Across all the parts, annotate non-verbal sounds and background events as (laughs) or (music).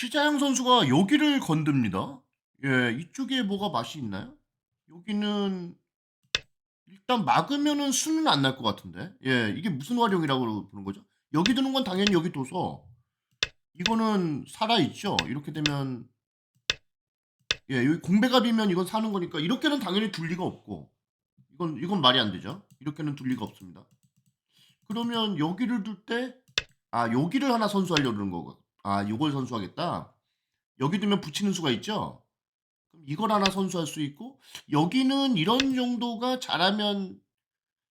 시자양 선수가 여기를 건듭니다. 예, 이쪽에 뭐가 맛이 있나요? 여기는 일단 막으면은 수는 안 날 것 같은데. 예, 이게 무슨 활용이라고 보는 거죠? 여기 두는 건 당연히 여기 둬서 이거는 살아 있죠. 이렇게 되면 예, 여기 공배갑이면 이건 사는 거니까 이렇게는 당연히 둘 리가 없고 이건 이건 말이 안 되죠. 이렇게는 둘 리가 없습니다. 그러면 여기를 둘 때 아, 여기를 하나 선수하려고 그러는 거고. 아, 요걸 선수하겠다. 여기 두면 붙이는 수가 있죠. 그럼 이걸 하나 선수할 수 있고 여기는 이런 정도가 잘하면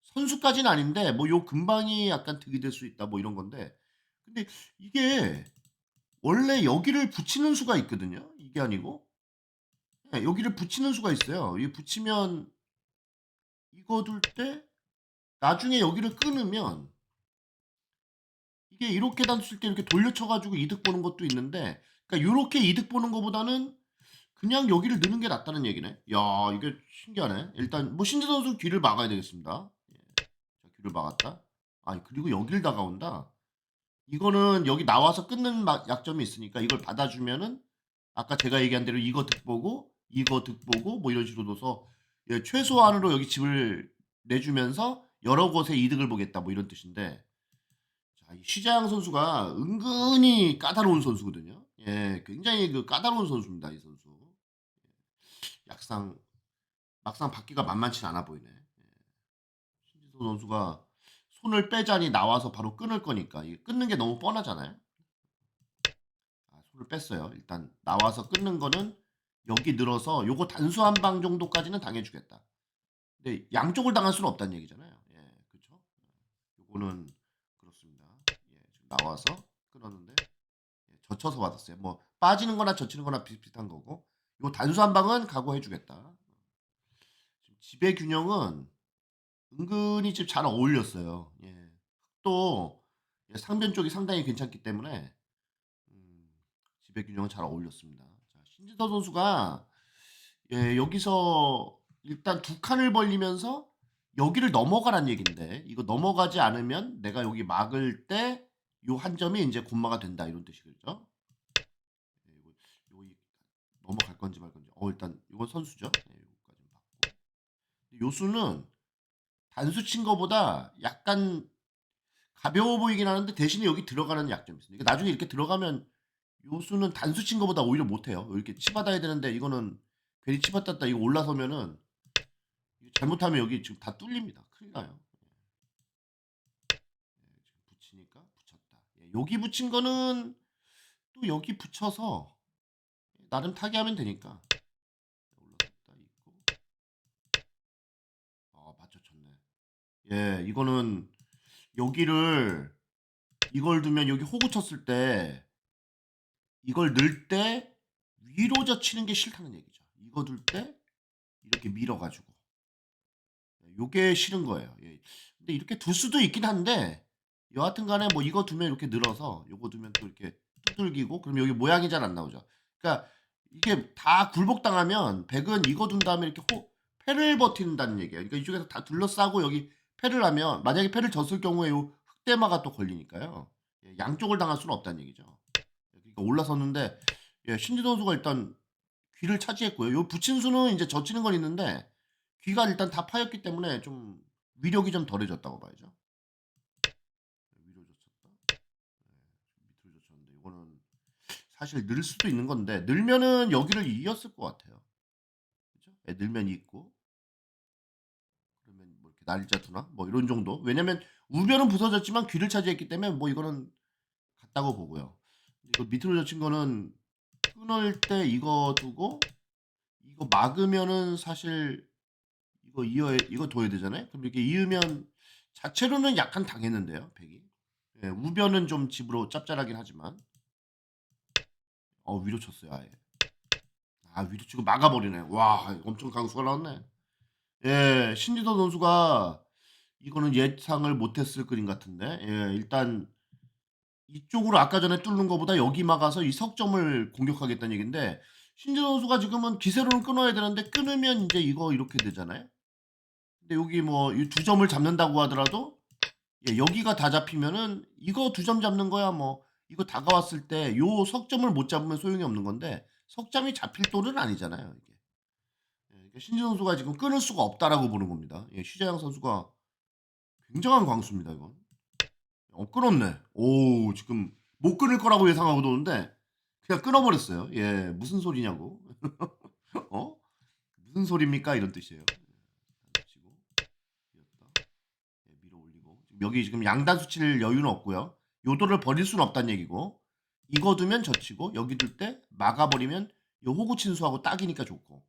선수까지는 아닌데 뭐요 근방이 약간 득이 될 수 있다 뭐 이런 건데 근데 이게 원래 여기를 붙이는 수가 있거든요. 이게 아니고 예, 여기를 붙이는 수가 있어요. 이 붙이면 이거 둘 때 나중에 여기를 끊으면 이게 이렇게 단수일 때 이렇게 돌려쳐 가지고 이득 보는 것도 있는데 그러니까 요렇게 이득 보는 것보다는 그냥 여기를 넣는 게 낫다는 얘기네. 야, 이게 신기하네. 일단 뭐 신지 선수 귀를 막아야 되겠습니다. 예. 자, 귀를 막았다. 아, 그리고 여기를 다가온다. 이거는 여기 나와서 끊는 마- 약점이 있으니까 이걸 받아주면은 아까 제가 얘기한 대로 이거 득 보고 이거 득 보고 뭐 이런 식으로 둬서 예, 최소한으로 여기 집을 내주면서 여러 곳에 이득을 보겠다 뭐 이런 뜻인데 시자양 선수가 은근히 까다로운 선수거든요. 예, 굉장히 그 까다로운 선수입니다, 이 선수. 약상 막상 받기가 만만치 않아 보이네. 예. 신지도 선수가 손을 빼자니 나와서 바로 끊을 거니까 이게 끊는 게 너무 뻔하잖아요. 아, 손을 뺐어요. 일단 나와서 끊는 거는 여기 늘어서 요거 단수 한 방 정도까지는 당해주겠다. 근데 양쪽을 당할 수는 없다는 얘기잖아요. 예, 그렇죠? 요거는. 예, 나와서 끊었는데 예, 젖혀서 받았어요. 뭐 빠지는 거나 젖히는 거나 비슷비슷한 거고 요 단수 한 방은 각오해 주겠다. 집의 균형은 은근히 지금 잘 어울렸어요. 예. 또 예, 상변 쪽이 상당히 괜찮기 때문에 음, 집의 균형은 잘 어울렸습니다. 자, 신지서 선수가 예, 여기서 일단 두 칸을 벌리면서 여기를 넘어가란 얘긴데 이거 넘어가지 않으면 내가 여기 막을 때 요 한 점이 이제 곤마가 된다 이런 뜻이겠죠. 예, 이거, 이거 이- 넘어갈 건지 말 건지. 어 일단 이건 선수죠. 네, 요거까지 받고. 요 수는 단수 친 거보다 약간 가벼워 보이긴 하는데 대신에 여기 들어가는 약점이 있습니다. 그러니까 나중에 이렇게 들어가면 요 수는 단수 친 거보다 오히려 못해요. 이렇게 치받아야 되는데 이거는 괜히 치받았다 이거 올라서면은 잘못하면 여기 지금 다 뚫립니다. 큰일 나요. 예, 지금 붙이니까 붙였다. 예, 여기 붙인 거는 또 여기 붙여서 나름 타개하면 되니까. 올라갔다 있고 아 맞춰쳤네. 예 이거는 여기를 이걸 두면 여기 호구 쳤을 때 이걸 넣을 때 위로 젖히는 게 싫다는 얘기죠. 이거 둘 때 이렇게 밀어가지고. 예, 요게 싫은 거예요. 예. 근데 이렇게 둘 수도 있긴 한데 여하튼 간에 뭐 이거 두면 이렇게 늘어서 요거 두면 또 이렇게 두들기고 그럼 여기 모양이 잘 안 나오죠 그러니까 이게 다 굴복당하면 백은 이거 둔 다음에 이렇게 호, 패를 버틴다는 얘기예요. 그러니까 이쪽에서 다 둘러싸고 여기 패를 하면 만약에 패를 졌을 경우에 요 흑대마가 또 걸리니까요. 예, 양쪽을 당할 수는 없다는 얘기죠. 그러니까 올라섰는데 예, 신지 선수가 일단 귀를 차지했고요. 요 붙인 수는 이제 젖히는 건 있는데 귀가 일단 다 파였기 때문에 좀 위력이 좀 덜해졌다고 봐야죠. 예, 위로 젖혔다. 예, 밑으로 젖혔는데 이거는 사실 늘 수도 있는 건데 늘면은 여기를 이었을 것 같아요. 그죠? 예, 늘면 있고 그러면 뭐 이렇게 날짜 두나 뭐 이런 정도. 왜냐면 우변은 부서졌지만 귀를 차지했기 때문에 뭐 이거는 같다고 보고요. 이거 밑으로 젖힌 거는 끊을 때 이거 두고 이거 막으면은 사실 이거 이어 이거 둬야 되잖아요. 그럼 이렇게 이으면 자체로는 약간 당했는데요, 백이. 예, 우변은 좀 집으로 짭짤하긴 하지만 어 위로 쳤어요 아예. 아 위로 치고 막아버리네. 와 엄청 강수가 나왔네. 예 신지도 선수가 이거는 예상을 못했을 그림 같은데 예 일단 이쪽으로 아까 전에 뚫는 것보다 여기 막아서 이 석점을 공격하겠다는 얘기인데 신지도 선수가 지금은 기세로는 끊어야 되는데 끊으면 이제 이거 이렇게 되잖아요? 근데 여기 뭐 이 두 점을 잡는다고 하더라도 예, 여기가 다 잡히면은 이거 두 점 잡는 거야 뭐 이거 다가왔을 때 요 석점을 못 잡으면 소용이 없는 건데 석점이 잡힐 돈은 아니잖아요. 이게. 예, 그러니까 신지 선수가 지금 끊을 수가 없다라고 보는 겁니다. 예, 슈자양 선수가 굉장한 광수입니다. 이건. 어 끊었네. 오 지금 못 끊을 거라고 예상하고 도는데 그냥 끊어버렸어요. 예 무슨 소리냐고. (laughs) 어? 무슨 소리입니까? 이런 뜻이에요. 예, 치고. 예, 밀어 올리고 여기 지금 양단수 칠 여유는 없고요. 요도를 버릴 수는 없다는 얘기고 이거 두면 젖히고 여기 둘 때 막아버리면 요 호구 친수하고 딱이니까 좋고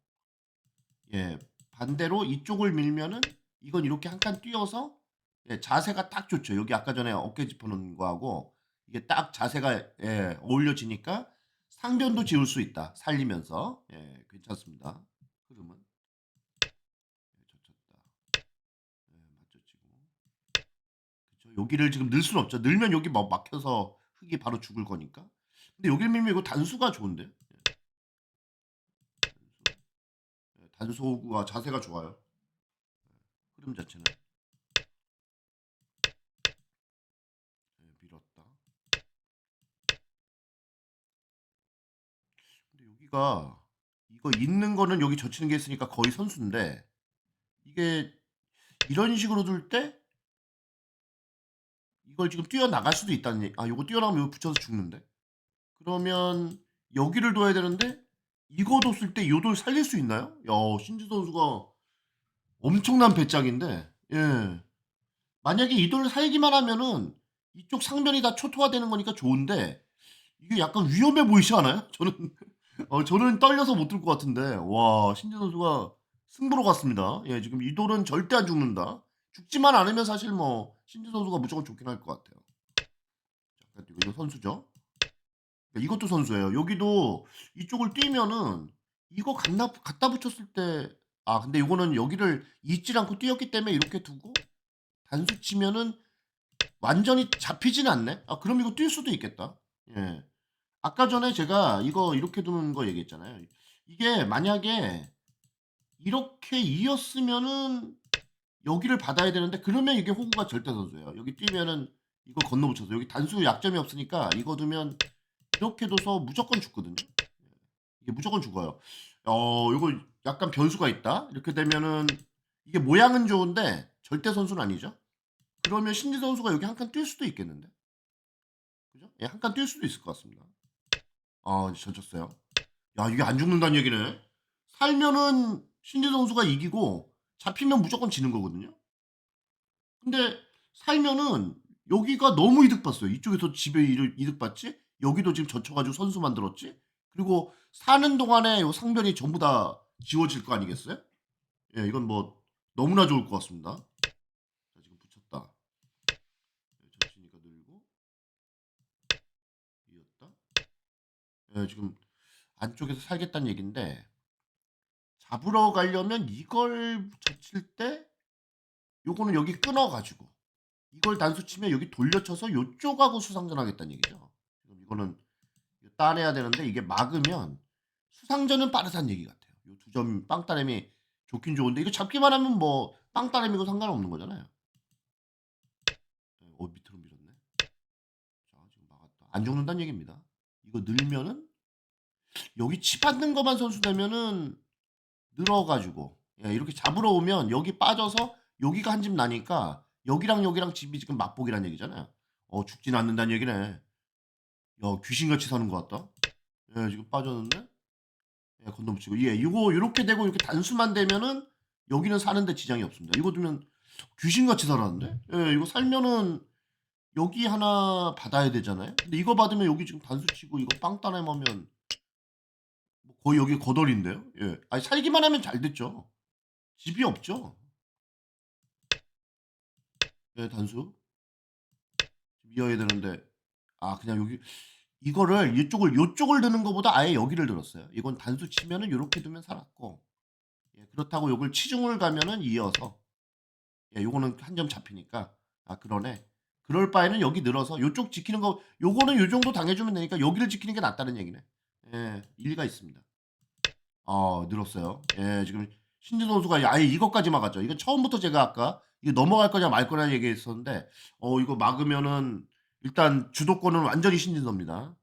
예 반대로 이쪽을 밀면은 이건 이렇게 한 칸 뛰어서 예, 자세가 딱 좋죠. 여기 아까 전에 어깨 짚어놓은 거하고 이게 딱 자세가 예, 어울려지니까 상변도 지울 수 있다. 살리면서 예, 괜찮습니다. 흐름은 예, 젖혔다. 예, 맞춰치고 그렇죠. 여기를 지금 넣을 수는 없죠. 넣으면 여기 막 막혀서 흙이 바로 죽을 거니까. 근데 여기를 밀면 이거 단수가 좋은데. 예. 단수. 예, 자세가 좋아요. 예, 흐름 자체는. 예, 밀었다. 근데 여기가 이거 있는 거는 여기 젖히는 게 있으니까 거의 선수인데 이게 이런 식으로 둘 때 이걸 지금 뛰어나갈 수도 있다는 얘기. 아, 요거 뛰어나가면 이거 붙여서 죽는데. 그러면 여기를 둬야 되는데 이거 뒀을 때 요돌 살릴 수 있나요? 야, 신지 선수가 엄청난 배짱인데. 예. 만약에 이 돌을 살기만 하면은 이쪽 상변이 다 초토화되는 거니까 좋은데 이게 약간 위험해 보이지 않아요? (laughs) 저는 어, 저는 떨려서 못 들 것 같은데 와 신지 선수가 승부로 갔습니다. 예, 지금 이 돌은 절대 안 죽는다. 죽지만 않으면 사실 뭐 신지 선수가 무조건 좋긴 할 것 같아요. 잠깐 이거 이거 선수죠. 그러니까 이것도 선수예요. 여기도 이쪽을 뛰면은 이거 갖다, 갖다 붙였을 때 아 근데 이거는 여기를 잊질 않고 뛰었기 때문에 이렇게 두고 단수 치면은 완전히 잡히진 않네. 아 그럼 이거 뛸 수도 있겠다. 예. 아까 전에 제가 이거 이렇게 두는 거 얘기했잖아요. 이게 만약에 이렇게 이었으면은 여기를 받아야 되는데 그러면 이게 호구가 절대 선수예요. 여기 뛰면은 이거 건너붙여서 여기 단수 약점이 없으니까 이거 두면 이렇게 둬서 무조건 죽거든요. 이게 무조건 죽어요. 어, 이거 약간 변수가 있다. 이렇게 되면은 이게 모양은 좋은데 절대 선수는 아니죠. 그러면 신지 선수가 여기 한 칸 뛸 수도 있겠는데. 그죠? 예, 한 칸 뛸 수도 있을 것 같습니다. 아, 이제 젖혔어요. 야, 이게 안 죽는다는 얘기네. 살면은 신지 선수가 이기고 잡히면 무조건 지는 거거든요. 근데 살면은 여기가 너무 이득 봤어요. 이쪽에서 집에 이득 봤지? 여기도 지금 젖혀가지고 선수 만들었지? 그리고 사는 동안에 요 상변이 전부 다 지워질 거 아니겠어요? 예, 이건 뭐 너무나 좋을 것 같습니다. 자, 지금 붙였다. 예, 젖히니까 늘고 이었다. 예, 지금 안쪽에서 살겠다는 얘긴데 잡으러 가려면 이걸 젖힐 때 요거는 여기 끊어가지고 이걸 단수 치면 여기 돌려쳐서 요쪽하고 수상전 하겠다는 얘기죠. 이거는 따내야 되는데 이게 막으면 수상전은 빠르다는 얘기 같아요. 요 두 점 빵따렘이 좋긴 좋은데 이거 잡기만 하면 뭐 빵따렘이고 상관없는 거잖아요. 예, 어 밑으로 밀었네. 자 지금 막았다. 안 죽는다는 얘기입니다. 이거 늘면은 여기 치 받는 것만 선수 되면은 늘어가지고 예, 이렇게 잡으러 오면 여기 빠져서 여기가 한 집 나니까 여기랑 여기랑 집이 지금 맛보기란 얘기잖아요. 어 죽진 않는다는 얘기네. 야 귀신같이 사는 것 같다. 예 지금 빠졌는데 예, 건너 붙이고 예 이거 이렇게 되고 이렇게 단수만 되면은 여기는 사는데 지장이 없습니다. 이거 두면 귀신같이 살았는데 예 이거 살면은 여기 하나 받아야 되잖아요. 근데 이거 받으면 여기 지금 단수 치고 이거 빵 따내면 뭐 거의 여기 거덜인데요. 예. 아니 살기만 하면 잘 됐죠. 집이 없죠. 예, 단수. 이어야 되는데 아 그냥 여기 이거를 이쪽을 요쪽을 드는 것보다 아예 여기를 들었어요. 이건 단수 치면은 이렇게 두면 살았고 예, 그렇다고 요걸 치중을 가면은 이어서 예, 요거는 한 점 잡히니까 아 그러네. 그럴 바에는 여기 늘어서 요쪽 지키는 거 요거는 요 정도 당해주면 되니까 여기를 지키는 게 낫다는 얘기네. 예, 일리가 있습니다. 어, 늘었어요. 예, 지금 신지 선수가 아예 이것까지 막았죠. 이건 처음부터 제가 아까 이거 넘어갈 거냐 말 거냐 얘기했었는데, 어, 이거 막으면은 일단 주도권은 완전히 신진서입니다.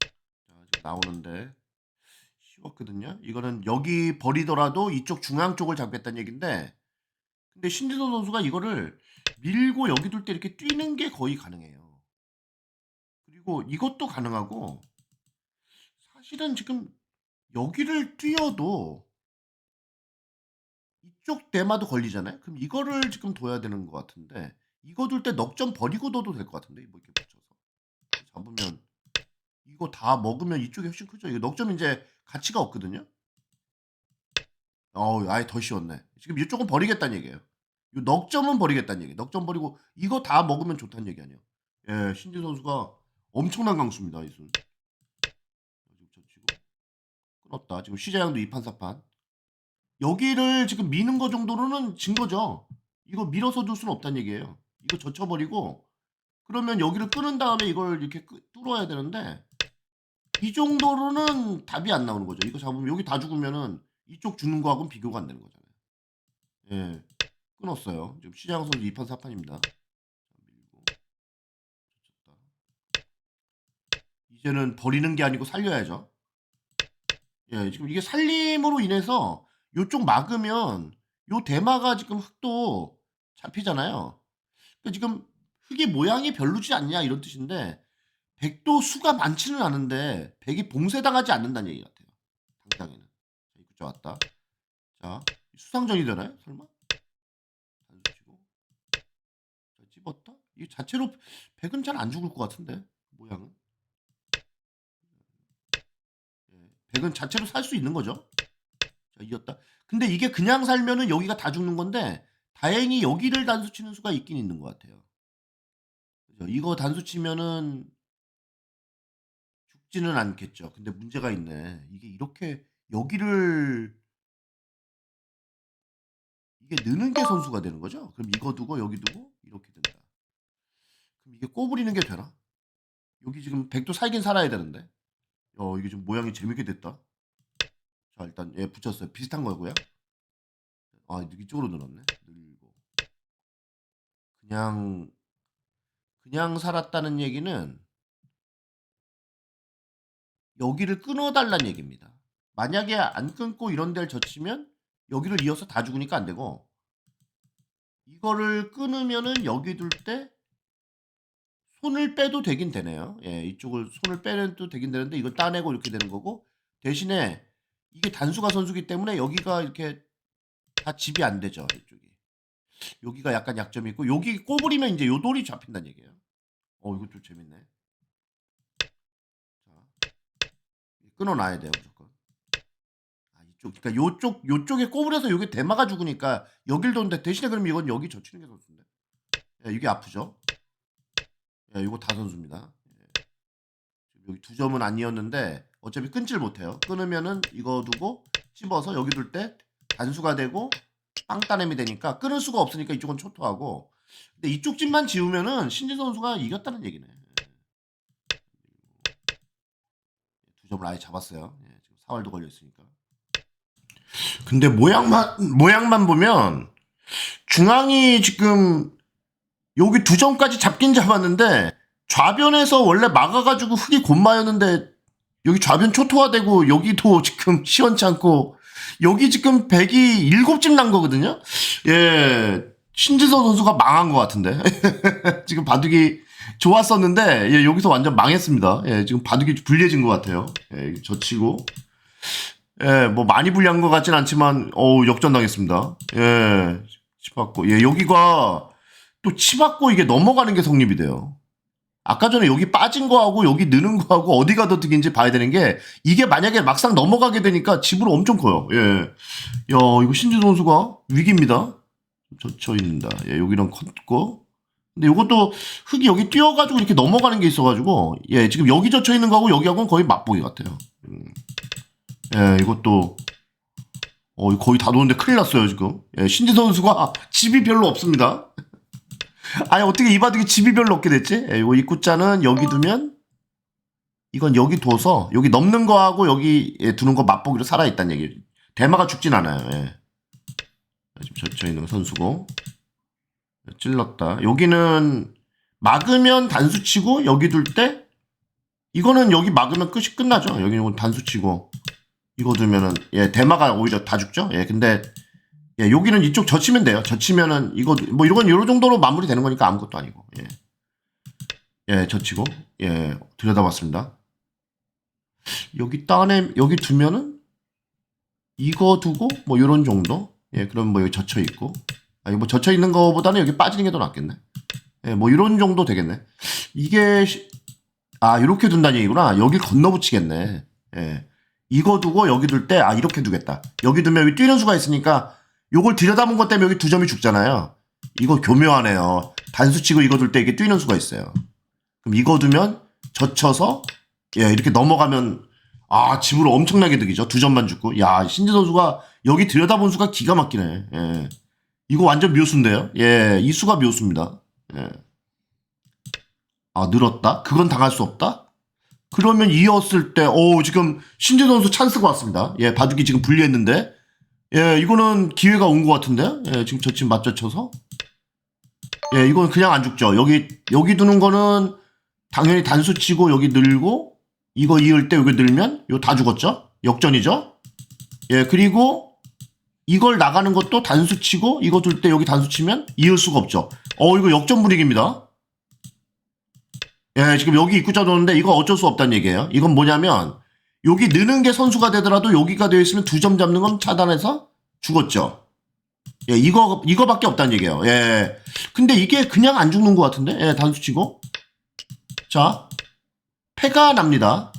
자, 지금 나오는데 쉬웠거든요. 이거는 여기 버리더라도 이쪽 중앙 쪽을 잡겠다는 얘긴데 근데 신진서 선수가 이거를 밀고 여기 둘 때 이렇게 뛰는 게 거의 가능해요. 그리고 이것도 가능하고 사실은 지금 여기를 뛰어도 이쪽 대마도 걸리잖아요. 그럼 이거를 지금 둬야 되는 것 같은데 이거 둘 때 넉 점 버리고 둬도 될 것 같은데 뭐 이렇게 붙여서 잡으면 이거 다 먹으면 이쪽이 훨씬 크죠. 이거 넉점 이제 가치가 없거든요. 어우 아예 더 쉬웠네. 지금 이쪽은 버리겠다는 얘기예요. 이 넉점은 버리겠다는 얘기. 넉점 버리고 이거 다 먹으면 좋다는 얘기 아니에요. 예, 신진 선수가 엄청난 강수입니다. 이순. 끊었다. 지금 시자양도 2판 4판. 여기를 지금 미는 거 정도로는 진 거죠. 이거 밀어서 둘 수는 없다는 얘기예요. 이거 젖혀버리고 그러면 여기를 끊은 다음에 이걸 이렇게 끄- 뚫어야 되는데 이 정도로는 답이 안 나오는 거죠. 이거 잡으면 여기 다 죽으면은 이쪽 죽는 거하고는 비교가 안 되는 거잖아요. 예. 끊었어요. 지금 시장 선수 2판 4판입니다. 밀고 쳤다. 이제는 버리는 게 아니고 살려야죠. 예, 지금 이게 살림으로 인해서 요쪽 막으면 요 대마가 지금 흙도 잡히잖아요. 그 지금 흙의 모양이 별로지 않냐 이런 뜻인데 백도 수가 많지는 않은데 백이 봉쇄당하지 않는다는 얘기 같아요. 당장에는. 자, 이구자 왔다. 자, 수상전이 되나요? 설마? 단수 치고. 자, 찝었다? 이 자체로 백은 잘 안 죽을 것 같은데 모양은. 예, 백은 자체로 살 수 있는 거죠. 자, 이겼다. 근데 이게 그냥 살면은 여기가 다 죽는 건데 다행히 여기를 단수 치는 수가 있긴 있는 것 같아요. 그죠? 이거 단수 치면은 죽지는 않겠죠. 근데 문제가 있네. 이게 이렇게 여기를 이게 느는 게 선수가 되는 거죠. 그럼 이거 두고 여기 두고 이렇게 된다. 그럼 이게 꼬부리는 게 되나? 여기 지금 백도 살긴 살아야 되는데. 어 이게 좀 모양이 재밌게 됐다. 자 일단 예 붙였어요. 비슷한 거고요. 아 이쪽으로 늘었네. 늘고 그냥 그냥 살았다는 얘기는 여기를 끊어달라는 얘기입니다. 만약에 안 끊고 이런 데를 젖히면 여기를 이어서 다 죽으니까 안 되고 이거를 끊으면은 여기 둘 때 손을 빼도 되긴 되네요. 예, 이쪽을 손을 빼도 되긴 되는데 이걸 따내고 이렇게 되는 거고 대신에 이게 단수가 선수기 때문에 여기가 이렇게 다 집이 안 되죠. 이쪽이. 여기가 약간 약점이 있고 여기 꼬부리면 이제 요 돌이 잡힌다는 얘기예요. 어, 좀 재밌네. 자, 끊어 놔야 돼요 무조건. 아, 이쪽, 그러니까 요쪽 요쪽에 꼬부려서 여기 대마가 죽으니까 여길 도는데 대신에 그럼 이건 여기 젖히는 게 선수인데. 예, 이게 아프죠. 예, 이거 다 선수입니다. 예. 여기 두 점은 아니었는데 어차피 끊질 못해요. 끊으면은 이거 두고 씹어서 여기 둘 때 단수가 되고 빵 따냄이 되니까 끊을 수가 없으니까 이쪽은 초토하고 근데 이쪽 집만 지우면은 신진 선수가 이겼다는 얘기네. 예. 두 점을 아예 잡았어요. 예, 지금 4월도 걸려 있으니까. 근데 모양만 모양만 보면 중앙이 지금 여기 두 점까지 잡긴 잡았는데 좌변에서 원래 막아가지고 흙이 곤마였는데 여기 좌변 초토화되고 여기도 지금 (laughs) 시원치 않고 여기 지금 100이 7집 난 거거든요. 예. 신지서 선수가 망한 것 같은데. (laughs) 지금 바둑이 좋았었는데, 예, 여기서 완전 망했습니다. 예, 지금 바둑이 불리해진 것 같아요. 예, 젖히고. 예, 뭐 많이 불리한 것 같진 않지만, 어우, 역전당했습니다. 예, 치받고. 예, 여기가 또 치받고 이게 넘어가는 게 성립이 돼요. 아까 전에 여기 빠진 거하고 여기 느는 거하고 어디가 더 득인지 봐야 되는 게 이게 만약에 막상 넘어가게 되니까 집으로 엄청 커요. 예. 야, 이거 신지 선수가 위기입니다. 젖혀 있는다. 예, 여기랑 컸고. 근데 이것도 흙이 여기 뛰어가지고 이렇게 넘어가는 게 있어가지고, 예, 지금 여기 젖혀 있는 거하고 여기하고는 거의 맛보기 같아요. 음. 예, 이것도, 어, 거의 다 노는데 큰일 났어요, 지금. 예, 신지 선수가 (laughs) 집이 별로 없습니다. 아니, 어떻게 이 바둑이 집이 별로 없게 됐지? 예, 이 입구자는 여기 두면, 이건 여기 둬서, 여기 넘는 거하고 여기 예, 두는 거 맛보기로 살아있다는 얘기. 대마가 죽진 않아요, 예. 지금 젖혀 있는 선수고 찔렀다. 여기는 막으면 단수 치고 여기 둘 때 이거는 여기 막으면 끝이 끝나죠. 여기는 단수 치고 이거 두면은 예 대마가 오히려 다 죽죠. 예 근데 예 여기는 이쪽 젖히면 돼요. 젖히면은 이거 뭐 이건 요 정도로 마무리 되는 거니까 아무것도 아니고 예. 예 젖히고 예 들여다봤습니다. 여기 따내 여기 두면은 이거 두고 뭐 요런 정도 예 그럼 뭐 여기 젖혀 있고 아니 뭐 젖혀 있는 거보다는 여기 빠지는 게 더 낫겠네. 예, 뭐 이런 정도 되겠네. 이게 시- 아 이렇게 둔다는 얘기구나. 여길 건너붙이겠네. 예. 이거 두고 여기 둘 때 아 이렇게 두겠다. 여기 두면 여기 뛰는 수가 있으니까 요걸 들여다본 것 때문에 여기 두 점이 죽잖아요. 이거 교묘하네요. 단수 치고 이거 둘 때 이게 뛰는 수가 있어요. 그럼 이거 두면 젖혀서 예 이렇게 넘어가면 아 집으로 엄청나게 득이죠. 두 점만 죽고 야 신지 선수가 여기 들여다본 수가 기가 막히네. 예. 이거 완전 묘수인데요. 예, 이 수가 묘수입니다. 예. 아, 늘었다? 그건 당할 수 없다? 그러면 이었을 때, 오, 지금 신재 선수 찬스가 왔습니다. 예, 바둑이 지금 불리했는데. 예, 이거는 기회가 온 것 같은데? 예, 지금 저 지금 맞춰 쳐서. 예, 이건 그냥 안 죽죠. 여기, 여기 두는 거는 당연히 단수 치고 여기 늘고, 이거 이을 때 여기 늘면, 이거 다 죽었죠? 역전이죠? 예, 그리고 이걸 나가는 것도 단수 치고 이거 둘 때 여기 단수 치면 이을 수가 없죠. 어 이거 역전 분위기입니다. 예 지금 여기 입구자 도는데 이거 어쩔 수 없다는 얘기예요. 이건 뭐냐면 여기 느는 게 선수가 되더라도 여기가 되어 있으면 두 점 잡는 건 차단해서 죽었죠. 예 이거 이거밖에 없다는 얘기예요. 예 근데 이게 그냥 안 죽는 것 같은데 예 단수 치고 자 패가 납니다.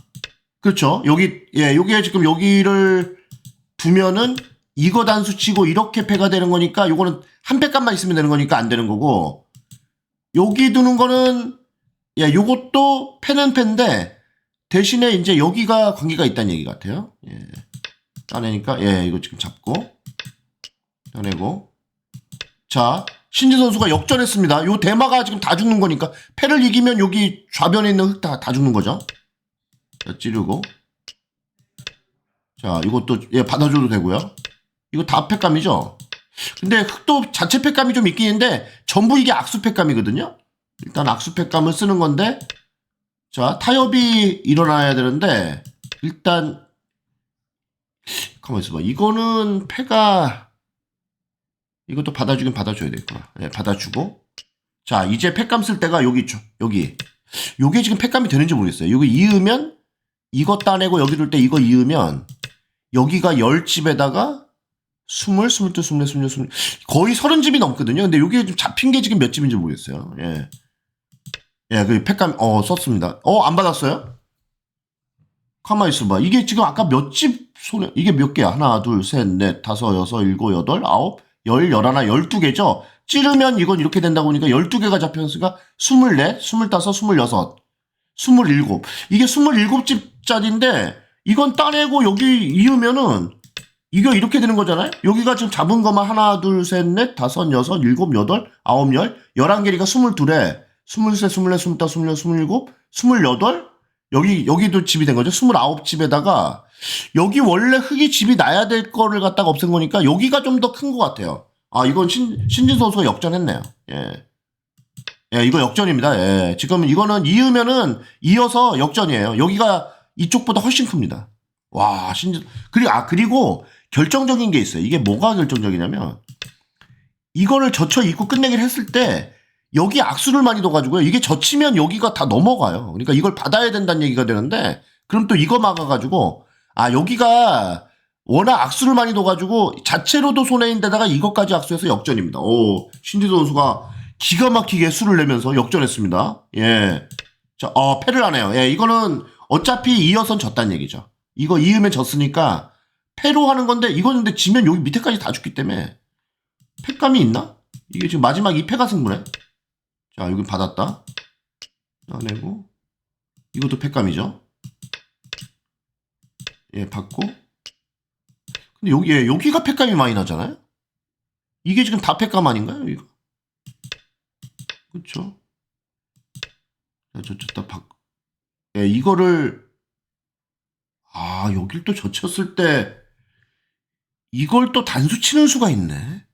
그렇죠. 여기 예 여기에 지금 여기를 두면은 이거 단수 치고 이렇게 패가 되는 거니까 요거는 한 패값만 있으면 되는 거니까 안 되는 거고 여기 두는 거는 예 요것도 패는 패인데 대신에 이제 여기가 관계가 있다는 얘기 같아요. 예. 따내니까 예 이거 지금 잡고 따내고 자 신지 선수가 역전했습니다. 요 대마가 지금 다 죽는 거니까 패를 이기면 여기 좌변에 있는 흙 다 다 죽는 거죠. 자, 찌르고 자 이것도 예 받아줘도 되고요. 이거 다 팩감이죠. 근데 흑도 자체 팩감이 좀 있긴 한데 전부 이게 악수 팩감이거든요. 일단 악수 팩감을 쓰는 건데 자 타협이 일어나야 되는데 일단 가만 있어봐. 이거는 패가 이것도 받아주긴 받아줘야 되겠구나. 예, 받아주고 자 이제 팩감 쓸 때가 여기 있죠. 여기 요게 지금 팩감이 되는지 모르겠어요. 여기 이으면 이거 따내고 여기 둘 때 이거 이으면 여기가 열 집에다가 스물, 스물두, 스물네, 스물여, 스물 거의 서른 집이 넘거든요. 근데 여기 좀 잡힌 게 지금 몇 집인지 모르겠어요. 예. 예, 그 팩감 어 썼습니다. 어 안 받았어요? 가만 있어봐. 이게 지금 아까 몇 집 손에 이게 몇 개야? 하나, 둘, 셋, 넷, 다섯, 여섯, 일곱, 여덟, 아홉, 열, 열하나, 열두 개죠. 찌르면 이건 이렇게 된다고 보니까 열두 개가 잡혔으니까 스물넷, 스물다섯, 스물여섯, 스물일곱. 이게 스물일곱 집짜리인데 이건 따내고 여기 이으면은 이거 이렇게 되는 거잖아요? 여기가 지금 잡은 것만 하나, 둘, 셋, 넷, 다섯, 여섯, 일곱, 여덟, 아홉, 열, 열한 개니까 스물둘에 스물셋, 스물넷, 스물다섯, 스물여섯, 스물일곱, 스물여덟, 여기, 여기도 집이 된 거죠. 스물아홉 집에다가 여기 원래 흙이 집이 나야 될 거를 갖다가 없앤 거니까 여기가 좀 더 큰 것 같아요. 아, 이건 신, 신진 선수가 역전했네요. 예. 예, 이거 역전입니다. 예. 지금 이거는 이으면은 이어서 역전이에요. 여기가 이쪽보다 훨씬 큽니다. 와, 신진, 그리고, 아, 그리고 결정적인 게 있어요. 이게 뭐가 결정적이냐면, 이거를 젖혀 입고 끝내기를 했을 때, 여기 악수를 많이 둬가지고요. 이게 젖히면 여기가 다 넘어가요. 그러니까 이걸 받아야 된다는 얘기가 되는데, 그럼 또 이거 막아가지고, 아, 여기가 워낙 악수를 많이 둬가지고, 자체로도 손해인데다가 이것까지 악수해서 역전입니다. 오, 신지 선수가 기가 막히게 수를 내면서 역전했습니다. 예. 자, 어, 패를 하네요. 예, 이거는 어차피 이어선 졌다는 얘기죠. 이거 이으면 졌으니까, 패로 하는 건데, 이거는 근데 지면 여기 밑에까지 다 죽기 때문에, 패감이 있나? 이게 지금 마지막 이 패가 승부네. 자, 여기 받았다. 따내고, 이것도 패감이죠. 예, 받고. 근데 여기, 예, 여기가 패감이 많이 나잖아요? 이게 지금 다 패감 아닌가요? 이거? 그쵸? 자, 저, 저다 바, 예, 이거를, 아, 여길 또 젖혔을 때, 이걸 또 단수 치는 수가 있네.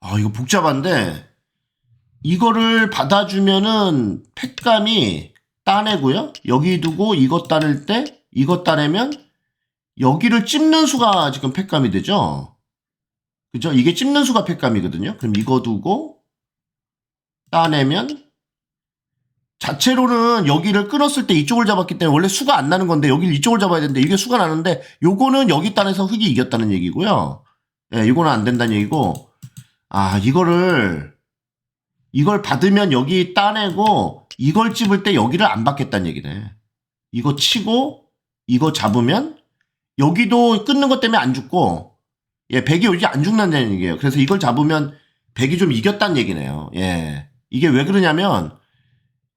아, 이거 복잡한데, 이거를 받아주면은 팩감이 따내고요. 여기 두고 이것 따낼 때 이것 따내면 여기를 찝는 수가 지금 팩감이 되죠. 그죠? 이게 찝는 수가 팩감이거든요. 그럼 이거 두고 따내면 자체로는 여기를 끊었을 때 이쪽을 잡았기 때문에 원래 수가 안 나는 건데 여기를 이쪽을 잡아야 되는데 이게 수가 나는데 요거는 여기 따내서 흙이 이겼다는 얘기고요. 예, 이거는 안 된다는 얘기고 아 이거를 이걸 받으면 여기 따내고 이걸 찝을 때 여기를 안 받겠다는 얘기네. 이거 치고 이거 잡으면 여기도 끊는 것 때문에 안 죽고 예, 백이 여기 안 죽는다는 얘기예요. 그래서 이걸 잡으면 백이 좀 이겼다는 얘기네요. 예. 이게 왜 그러냐면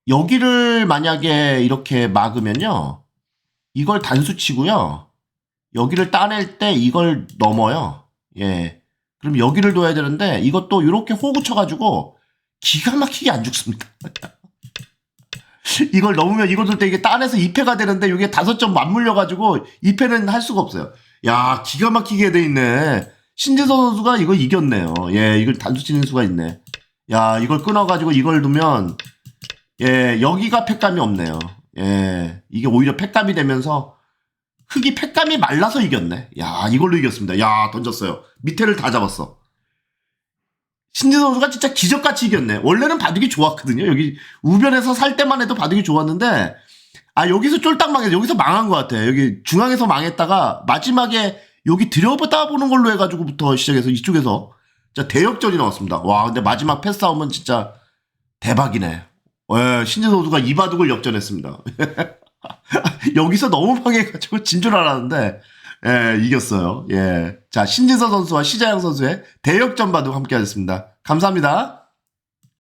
여기를 만약에 이렇게 막으면요. 이걸 단수 치고요. 여기를 따낼 때 이걸 넘어요. 예. 그럼 여기를 둬야 되는데 이것도 이렇게 호구 쳐가지고 기가 막히게 안 죽습니다. (laughs) 이걸 넘으면 둘때 이게 따내서 2패가 되는데 이게 다섯 점 맞물려가지고 2패는 할 수가 없어요. 야 기가 막히게 돼 있네. 신지서 선수가 이거 이겼네요. 예, 이걸 단수 치는 수가 있네. 야 이걸 끊어가지고 이걸 두면 예 여기가 팩감이 없네요. 예 이게 오히려 팩감이 되면서 흙이 팩감이 말라서 이겼네. 야 이걸로 이겼습니다. 야 던졌어요. 밑에를 다 잡았어. 신지 선수가 진짜 기적같이 이겼네. 원래는 바둑이 좋았거든요. 여기 우변에서 살 때만 해도 바둑이 좋았는데 아 여기서 쫄딱 망해서 여기서 망한 것 같아. 여기 중앙에서 망했다가 마지막에 여기 들여보다 보는 걸로 해가지고부터 시작해서 이쪽에서 진짜 대역전이 나왔습니다. 와 근데 마지막 패스 싸움은 진짜 대박이네. 예, 신지 선수가 이 바둑을 역전했습니다. (laughs) 여기서 너무 망해가지고 진 줄 알았는데 예, 이겼어요. 예. 자, 신진서 선수와 시자영 선수의 대역전 바둑 함께 하셨습니다. 감사합니다.